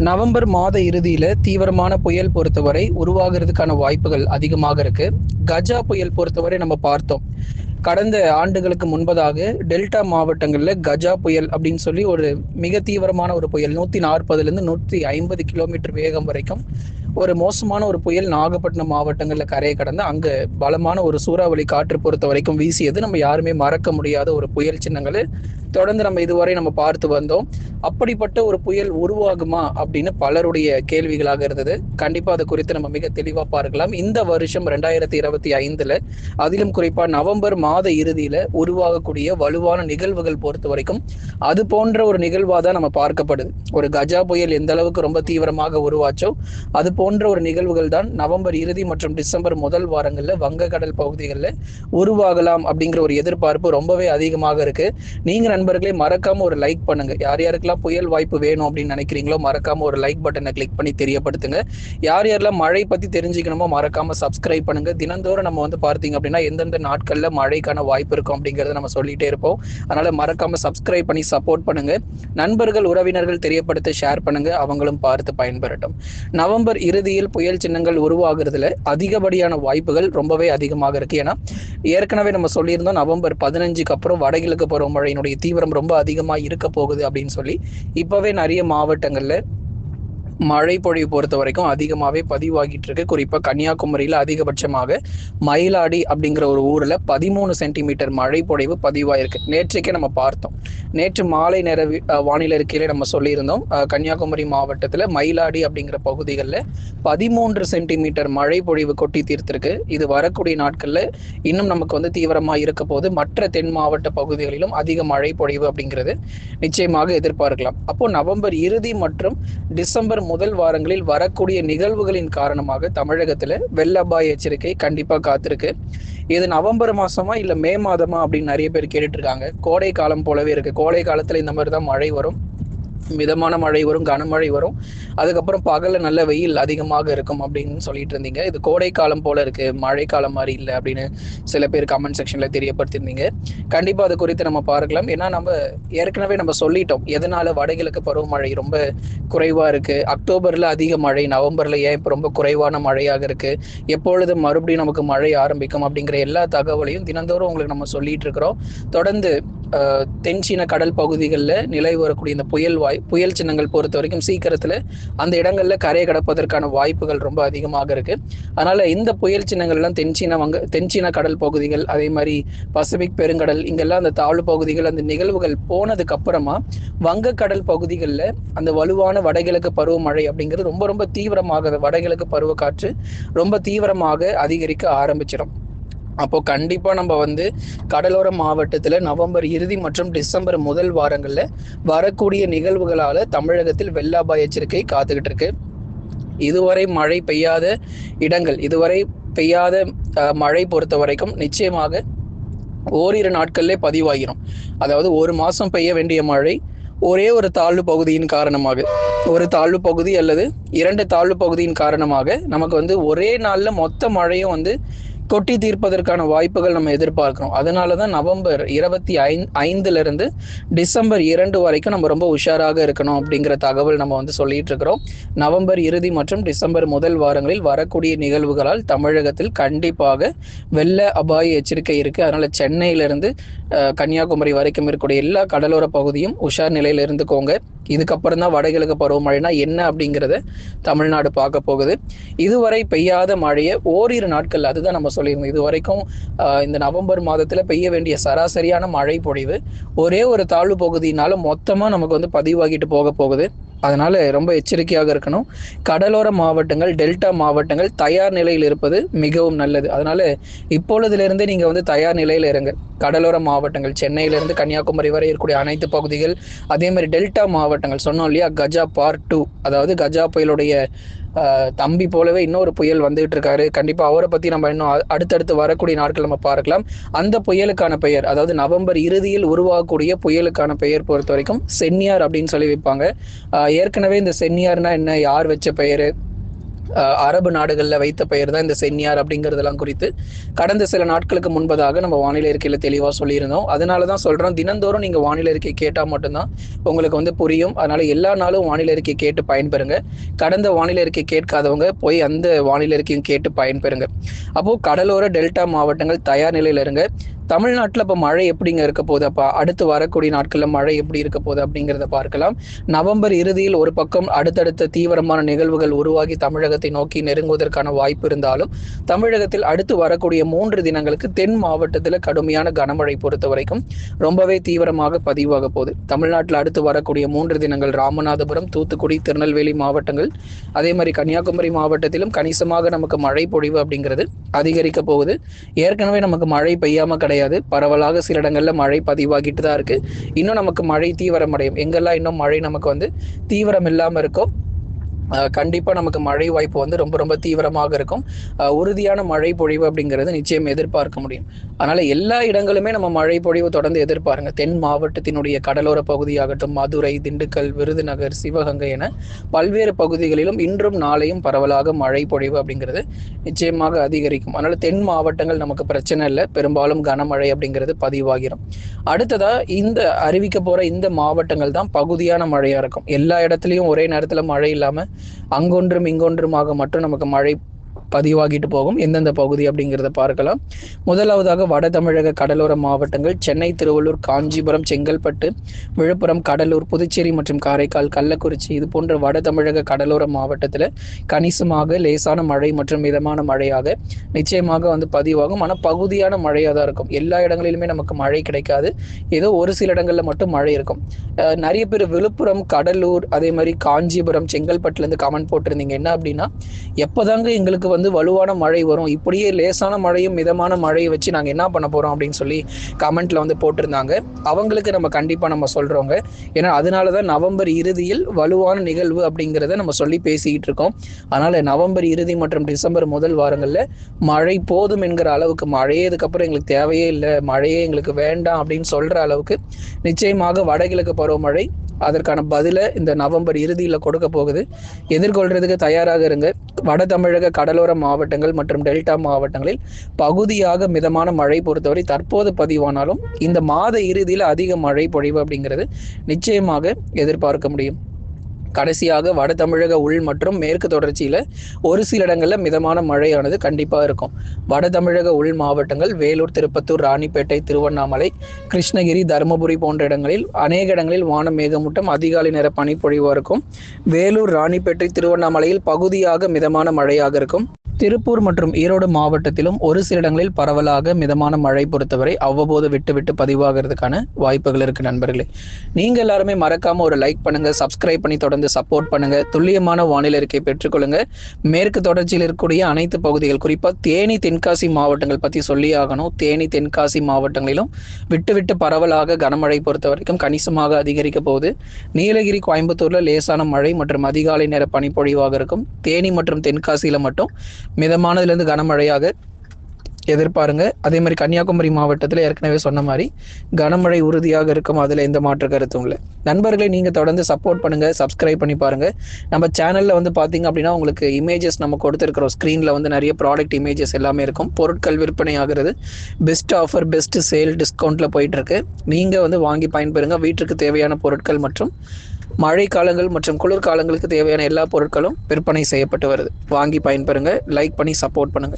November மாத இறுதியில தீவிரமான புயல் பொறுத்தவரை உருவாகிறதுக்கான வாய்ப்புகள் அதிகமாக இருக்கு. கஜா புயல் பொறுத்தவரை நம்ம பார்த்தோம். கடந்த ஆண்டுகளுக்கு முன்பதாக டெல்டா மாவட்டங்கள்ல கஜா புயல் அப்படின்னு சொல்லி ஒரு மிக தீவிரமான ஒரு புயல் நூத்தி நாற்பதுல இருந்து நூத்தி ஐம்பது கிலோமீட்டர் வேகம் வரைக்கும் ஒரு மோசமான ஒரு புயல் நாகப்பட்டினம் மாவட்டங்கள்ல கரையை கடந்து அங்க பலமான ஒரு சூறாவளி காற்று பொறுத்த வரைக்கும் வீசியது. நம்ம யாருமே மறக்க முடியாத ஒரு புயல் சின்னங்களை. தொடர்ந்து நம்ம இதுவரை நம்ம பார்த்து வந்தோம். அப்படிப்பட்ட ஒரு புயல் உருவாகுமா அப்படின்னு பலருடைய கேள்விகளாக இருந்தது. கண்டிப்பா அது குறித்து நம்ம மிக தெளிவா பார்க்கலாம். இந்த வருஷம் ரெண்டாயிரத்தி இருபத்தி ஐந்துல அதிலும் குறிப்பா நவம்பர் மாத இறுதியில உருவாகக்கூடிய வலுவான நிகழ்வுகள் பொறுத்த வரைக்கும் அது போன்ற ஒரு நிகழ்வா தான் நம்ம பார்க்கப்படுது. ஒரு கஜா புயல் எந்த அளவுக்கு ரொம்ப தீவிரமாக உருவாச்சோ அது போன்ற ஒரு நிகழ்வுகள் தான் நவம்பர் இறுதி மற்றும் டிசம்பர் முதல் வாரங்கள்ல வங்கக்கடல் பகுதிகளில் உருவாகலாம் அப்படிங்கிற ஒரு எதிர்பார்ப்பு ரொம்பவே அதிகமாக இருக்கு. நீங்க நண்பர்களே மறக்காம ஒரு லைக் பண்ணுங்க. யார் யாருக்கெல்லாம் புயல் வாய்ப்பு வேணும் அப்படின்னு நினைக்கிறீங்களோ மறக்காம ஒரு லைக் பட்டனை கிளிக் பண்ணி தெரியப்படுத்துங்க. யார் யாரெல்லாம் மழை பத்தி தெரிஞ்சுக்கணுமோ மறக்காம சப்ஸ்கிரைப் பண்ணுங்க. தினந்தோறும் நம்ம வந்து பார்த்தீங்க அப்படின்னா எந்தெந்த நாட்கள்ல மழைக்கான வாய்ப்பு இருக்கும் அப்படிங்கறத நம்ம சொல்லிட்டே இருப்போம். அதனால மறக்காம சப்ஸ்கிரைப் பண்ணி சப்போர்ட் பண்ணுங்க. நண்பர்கள் உறவினர்கள் தெரியப்படுத்த ஷேர் பண்ணுங்க. அவங்களும் பார்த்து பயன்பெறட்டும். நவம்பர் இறுதியில் புயல் சின்னங்கள் உருவாகிறதுல அதிகப்படியான வாய்ப்புகள் ரொம்பவே அதிகமாக இருக்கு. ஏன்னா ஏற்கனவே நம்ம சொல்லியிருந்தோம் நவம்பர் பதினஞ்சுக்கு அப்புறம் வடகிழக்கு பருவமழையினுடைய தீவிரம் ரொம்ப அதிகமா இருக்க போகுது அப்படின்னு சொல்லி இப்பவே நிறைய மாவட்டங்களில் மழை பொழிவு பொறுத்த வரைக்கும் அதிகமாகவே பதிவாகிட்டு இருக்கு குறிப்பாக கன்னியாகுமரியில் அதிகபட்சமாக மயிலாடி அப்படிங்கிற ஒரு ஊரில் பதிமூணு சென்டிமீட்டர் மழை பொழிவு பதிவாயிருக்கு. நேற்றைக்கே நம்ம பார்த்தோம். நேற்று மாலை நேர வானிலை இருக்கையிலே நம்ம சொல்லியிருந்தோம். கன்னியாகுமரி மாவட்டத்தில் மயிலாடி அப்படிங்கிற பகுதிகளில் பதிமூன்று சென்டிமீட்டர் மழை பொழிவு கொட்டி தீர்த்திருக்கு. இது வரக்கூடிய நாட்களில் இன்னும் நமக்கு வந்து தீவிரமாக இருக்க போது மற்ற தென் மாவட்ட பகுதிகளிலும் அதிக மழை பொழிவு அப்படிங்கிறது நிச்சயமாக எதிர்பார்க்கலாம். அப்போ நவம்பர் இறுதி மற்றும் டிசம்பர் முதல் வாரங்களில் வரக்கூடிய நிகழ்வுகளின் காரணமாக தமிழகத்துல வெள்ள அபாய எச்சரிக்கை கண்டிப்பா காத்திருக்கு. இது நவம்பர் மாசமா இல்ல மே மாதமா அப்படின்னு நிறைய பேர் கேட்டுட்டு இருக்காங்க. கோடை காலம் போலவே இருக்கு. கோடை காலத்துல இந்த மாதிரி தான் மழை வரும். மிதமான மழை வரும் கனமழை வரும். அதுக்கப்புறம் பகல்ல நல்ல வெயில் அதிகமாக இருக்கும் அப்படின்னு சொல்லிட்டு இருந்தீங்க. இது கோடை காலம் போல இருக்கு. மழை காலம் மாதிரி இல்லை அப்படின்னு சில பேர் கமெண்ட் செக்ஷன்ல தெரியப்படுத்திருந்தீங்க கண்டிப்பா அது குறித்து நம்ம பார்க்கலாம். ஏன்னா நம்ம ஏற்கனவே நம்ம சொல்லிட்டோம். எதனால வடகிழக்கு பருவமழை ரொம்ப குறைவா இருக்கு? அக்டோபர்ல அதிக மழை நவம்பர்ல ஏன் இப்போ ரொம்ப குறைவான மழையாக இருக்கு? எப்பொழுது மறுபடியும் நமக்கு மழை ஆரம்பிக்கும் அப்படிங்கிற எல்லா தகவலையும் தினந்தோறும் உங்களுக்கு நம்ம சொல்லிட்டு இருக்கிறோம். தொடர்ந்து தென் தென்சீன கடல் பகுதிகளில் நிலை வரக்கூடிய இந்த புயல் வாய் புயல் சின்னங்கள் பொறுத்த வரைக்கும் சீக்கிரத்தில் அந்த இடங்களில் கரையை கடப்பதற்கான வாய்ப்புகள் ரொம்ப அதிகமாக இருக்கு. அதனால இந்த புயல் சின்னங்கள்லாம் தென்சீன வங்க தென்சீன கடல் பகுதிகள் அதே மாதிரி பசிபிக் பெருங்கடல் இங்கெல்லாம் அந்த தாழ்வு பகுதிகள் அந்த நிகழ்வுகள் போனதுக்கு அப்புறமா வங்கக்கடல் பகுதிகளில் அந்த வலுவான வடகிழக்கு பருவமழை அப்படிங்கிறது ரொம்ப ரொம்ப தீவிரமாக வடகிழக்கு பருவக்காற்று ரொம்ப தீவிரமாக அதிகரிக்க ஆரம்பிச்சிடும். அப்போ கண்டிப்பா நம்ம வந்து கடலோர மாவட்டத்துல நவம்பர் இறுதி மற்றும் டிசம்பர் முதல் வாரங்கள்ல வரக்கூடிய நிகழ்வுகளால தமிழகத்தில் வெள்ள அபாய எச்சரிக்கை காத்துக்கிட்டு இருக்கு. இதுவரை மழை பெய்யாத இடங்கள் இதுவரை பெய்யாத மழை பொறுத்த வரைக்கும் நிச்சயமாக ஓரிரு நாட்கள்லே பதிவாகிரும் அதாவது ஒரு மாசம் பெய்ய வேண்டிய மழை ஒரே ஒரு தாழ்வு பகுதியின் காரணமாக ஒரு தாழ்வு பகுதி அல்லது இரண்டு தாழ்வு பகுதியின் காரணமாக நமக்கு வந்து ஒரே நாள்ல மொத்த மழையும் வந்து கொட்டி தீர்ப்பதற்கான வாய்ப்புகள் நம்ம எதிர்பார்க்கிறோம். அதனால தான் நவம்பர் இருபத்தி ஐந்து ஐந்துல இருந்து டிசம்பர் இரண்டு வரைக்கும் நம்ம ரொம்ப உஷாராக இருக்கணும் அப்படிங்கிற தகவல் நம்ம வந்து சொல்லிட்டு இருக்கிறோம். நவம்பர் இறுதி மற்றும் டிசம்பர் முதல் வாரங்களில் வரக்கூடிய நிகழ்வுகளால் தமிழகத்தில் கண்டிப்பாக வெள்ள அபாய எச்சரிக்கை இருக்கு. அதனால சென்னையிலிருந்து கன்னியாகுமரி வரைக்கும் இருக்கக்கூடிய எல்லா கடலோர பகுதியும் உஷார் நிலையில இருந்துக்கோங்க. இதுக்கப்புறம் தான் வடகிழக்கு பருவமழைனா என்ன அப்படிங்கிறத தமிழ்நாடு பார்க்க போகுது. இதுவரை பெய்யாத மழையை ஓரிரு நாட்கள் அதுதான் நம்ம சொல்லியிருந்தோம். இது வரைக்கும் இந்த நவம்பர் மாதத்தில் பெய்ய வேண்டிய சராசரியான மழை பொழிவு ஒரே ஒரு தாழ்வு பகுதியினால மொத்தமாக நமக்கு வந்து பதிவாகிட்டு போக போகுது. அதனால ரொம்ப எச்சரிக்கையாக இருக்கணும். கடலோர மாவட்டங்கள் டெல்டா மாவட்டங்கள் தயார் நிலையில் இருப்பது மிகவும் நல்லது. அதனால இப்பொழுதிலிருந்தே நீங்க வந்து தயார் நிலையில் இருங்க. கடலோர மாவட்டங்கள் சென்னையிலிருந்து கன்னியாகுமரி வரை இருக்கக்கூடிய அனைத்து பகுதிகள் அதே மாதிரி டெல்டா மாவட்டங்கள் சொன்னோம் இல்லையா? கஜா பார்ட் டூ அதாவது கஜா புயலுடைய தம்பி போலவே இன்னொரு புயல் வந்துகிட்டு இருக்காரு. கண்டிப்பா அவரை பத்தி நம்ம இன்னும் அடுத்தடுத்து வரக்கூடிய நாட்கள் நம்ம பார்க்கலாம். அந்த புயலுக்கான பெயர் அதாவது நவம்பர் இறுதியில் உருவாகக்கூடிய புயலுக்கான பெயர் பொறுத்த வரைக்கும் சென்னியார் அப்படின்னு சொல்லி வைப்பாங்க. ஏற்கனவே இந்த சென்னியார்னா என்ன யார் வச்ச பெயரு? அரபு நாடுகளில் வைத்த பெயர் தான் இந்த சென்னியார் அப்படிங்கிறதெல்லாம் குறித்து கடந்த சில நாட்களுக்கு முன்பதாக நம்ம வானிலை அறிக்கையில் தெளிவாக சொல்லியிருந்தோம். அதனால தான் சொல்கிறோம் தினந்தோறும் நீங்கள் வானிலை அறிக்கை கேட்டால் மட்டும்தான் உங்களுக்கு வந்து புரியும். அதனால எல்லா நாளும் வானிலை அறிக்கை கேட்டு பயன்பெறுங்க. கடந்த வானிலை அறிக்கை கேட்காதவங்க போய் அந்த வானிலை அறிக்கையும் கேட்டு பயன்பெறுங்க. அப்போது கடலோர டெல்டா மாவட்டங்கள் தயார் நிலையில் இருங்க. தமிழ்நாட்டில் இப்போ மழை எப்படிங்க இருக்க போகுது? அப்போ அடுத்து வரக்கூடிய நாட்களில் மழை எப்படி இருக்க போகுது அப்படிங்கிறத பார்க்கலாம். நவம்பர் இறுதியில் ஒரு பக்கம் அடுத்தடுத்த தீவிரமான நிகழ்வுகள் உருவாகி தமிழகத்தை நோக்கி நெருங்குவதற்கான வாய்ப்பு இருந்தாலும் தமிழகத்தில் அடுத்து வரக்கூடிய மூன்று தினங்களுக்கு தென் மாவட்டத்தில் கடுமையான கனமழை பொறுத்த வரைக்கும் ரொம்பவே தீவிரமாக பதிவாக போகுது. தமிழ்நாட்டில் அடுத்து வரக்கூடிய மூன்று தினங்கள் ராமநாதபுரம் தூத்துக்குடி திருநெல்வேலி மாவட்டங்கள் அதே மாதிரி கன்னியாகுமரி மாவட்டத்திலும் கணிசமாக நமக்கு மழை பொழிவு அப்படிங்கிறது அதிகரிக்க போகுது. ஏற்கனவே நமக்கு மழை பெய்யாம கிடையாது. பரவலாக சில இடங்கள்ல மழை பதிவாகிட்டு தான் இருக்கு. இன்னும் நமக்கு மழை தீவிரமடையும். எங்கெல்லாம் இன்னும் மழை நமக்கு வந்து தீவிரம் இல்லாம இருக்கோ கண்டிப்பாக நமக்கு மழை வாய்ப்பு வந்து ரொம்ப ரொம்ப தீவிரமாக இருக்கும். உறுதியான மழை பொழிவு அப்படிங்கிறது நிச்சயம் எதிர்பார்க்க முடியும். அதனால் எல்லா இடங்களுமே நம்ம மழை பொழிவு தொடர்ந்து எதிர்பாருங்க. தென் மாவட்டத்தினுடைய கடலோர பகுதியாகட்டும் மதுரை திண்டுக்கல் விருதுநகர் சிவகங்கை என பல்வேறு பகுதிகளிலும் இன்றும் நாளையும் பரவலாக மழை பொழிவு அப்படிங்கிறது நிச்சயமாக அதிகரிக்கும். அதனால் தென் மாவட்டங்கள் நமக்கு பிரச்சனை இல்லை. பெரும்பாலும் கனமழை அப்படிங்கிறது பதிவாகிரும். அடுத்ததாக இந்த அறிவிக்க போகிற இந்த மாவட்டங்கள் தான் பகுதியான மழையாக இருக்கும். எல்லா இடத்துலையும் ஒரே நேரத்தில் மழை இல்லாமல் அங்கொன்றும் இங்கொன்றுமாக மட்டும் நமக்கு மழை பதிவாகிட்டு போகும். எந்தெந்த பகுதி அப்படிங்கிறத பார்க்கலாம். முதலாவதாக வட தமிழக கடலோர மாவட்டங்கள் சென்னை திருவள்ளூர் காஞ்சிபுரம் செங்கல்பட்டு விழுப்புரம் கடலூர் புதுச்சேரி மற்றும் காரைக்கால் கள்ளக்குறிச்சி இது போன்ற வட தமிழக கடலோர மாவட்டத்தில் கணிசமாக லேசான மழை மற்றும் மிதமான மழையாக நிச்சயமாக வந்து பதிவாகும். ஆனால் பகுதியான மழையாக தான் இருக்கும். எல்லா இடங்களிலுமே நமக்கு மழை கிடைக்காது. ஏதோ ஒரு சில இடங்களில் மட்டும் மழை இருக்கும். நிறைய பேர் விழுப்புரம் கடலூர் அதே மாதிரி காஞ்சிபுரம் செங்கல்பட்டுலேருந்து கமெண்ட் போட்டிருந்தீங்க. என்ன அப்படின்னா எப்போதாங்க எங்களுக்கு வந்து வலுவான மழை வரும். இப்படியே லேசான மழையும் மிதமான மழையை வச்சு நாங்கள் என்ன பண்ண போகிறோம் அப்படின்னு சொல்லி கமெண்ட்ல வந்து போட்டிருந்தாங்க. அவங்களுக்கு நம்ம கண்டிப்பாக நம்ம சொல்கிறோங்க ஏன்னா அதனால தான் நவம்பர் இறுதியில் வலுவான நிகழ்வு அப்படிங்கிறத நம்ம சொல்லி பேசிக்கிட்டு இருக்கோம். அதனால் நவம்பர் இறுதி மற்றும் டிசம்பர் முதல் வாரங்களில் மழை போதும் என்கிற அளவுக்கு மழையே இதுக்கப்புறம் எங்களுக்கு தேவையே இல்லை மழையே எங்களுக்கு வேண்டாம் அப்படின்னு சொல்கிற அளவுக்கு நிச்சயமாக வடகிழக்கு பருவமழை அதற்கான பதிலை இந்த நவம்பர் இறுதியில் கொடுக்க போகுது. எதிர்கொள்றதுக்கு தயாராக இருங்க. வட தமிழக கடலோர மாவட்டங்கள் மற்றும் டெல்டா மாவட்டங்களில் பகுதியாக மிதமான மழை பொறுத்தவரை தற்போது பதிவானாலும் இந்த மாத இறுதியில் அதிக மழை பொழிவு அப்படிங்கிறது நிச்சயமாக எதிர்பார்க்க முடியும். கடைசியாக வட தமிழக உள் மற்றும் மேற்கு தொடர்ச்சியில ஒரு சில இடங்கள்ல மிதமான மழையானது கண்டிப்பா இருக்கும். வட தமிழக உள் மாவட்டங்கள் வேலூர் திருப்பத்தூர் ராணிப்பேட்டை திருவண்ணாமலை கிருஷ்ணகிரி தருமபுரி போன்ற இடங்களில் அநேக இடங்களில் வானம் மேகமூட்டம் அதிகாலை நேர பனிப்பொழிவாக இருக்கும். வேலூர் ராணிப்பேட்டை திருவண்ணாமலையில் பகுதியாக மிதமான மழையாக இருக்கும். திருப்பூர் மற்றும் ஈரோடு மாவட்டத்திலும் ஒரு சில இடங்களில் பரவலாக மிதமான மழை பொறுத்தவரை அவ்வப்போது விட்டு விட்டு பதிவாகிறதுக்கான வாய்ப்புகள் இருக்கு நண்பர்களே. நீங்க எல்லாருமே மறக்காம ஒரு லைக் பண்ணுங்க சப்ஸ்கிரைப் பண்ணி தொடர்ந்து சப்போர்ட் பண்ணுங்க துல்லியமான வானிலை அறிக்கை பெற்றுக்கொள்ளுங்க. மேற்கு தொடர்ச்சியில் இருக்கக்கூடிய அனைத்து பகுதிகள் குறிப்பா தேனி தென்காசி மாவட்டங்கள் பத்தி சொல்லி ஆகணும். தேனி தென்காசி மாவட்டங்களிலும் விட்டு விட்டு பரவலாக கனமழை பொறுத்த வரைக்கும் கணிசமாக அதிகரிக்க போகுது. நீலகிரி கோயம்புத்தூர்ல லேசான மழை மற்றும் அதிகாலை நேர பனிப்பொழிவாக இருக்கும். தேனி மற்றும் தென்காசியில மட்டும் மிதமானதுலேருந்து கனமழையாக எதிர்பாருங்க. அதே மாதிரி கன்னியாகுமரி மாவட்டத்தில் ஏற்கனவே சொன்ன மாதிரி கனமழை உறுதியாக இருக்கும். அதில் எந்த மாற்று கருத்தும் இல்லை. நண்பர்களை நீங்கள் தொடர்ந்து சப்போர்ட் பண்ணுங்க சப்ஸ்கிரைப் பண்ணி பாருங்க. நம்ம சேனலில் வந்து பார்த்தீங்க அப்படின்னா உங்களுக்கு இமேஜஸ் நம்ம கொடுத்துருக்கிறோம். ஸ்க்ரீனில் வந்து நிறைய ப்ராடக்ட் இமேஜஸ் எல்லாமே இருக்கும். பொருட்கள் விற்பனை ஆகிறது பெஸ்ட் ஆஃபர் பெஸ்ட் சேல் டிஸ்கவுண்ட்டில் போயிட்டு இருக்கு நீங்கள் வந்து வாங்கி பயன்பெறுங்க. வீட்டுக்கு தேவையான பொருட்கள் மற்றும் மழை காலங்கள் மற்றும் குளிர்காலங்களுக்கு தேவையான எல்லா பொருட்களும் விற்பனை செய்யப்பட்டு வருது. வாங்கி பயன்பெறுங்க. லைக் பண்ணி சப்போர்ட் பண்ணுங்க.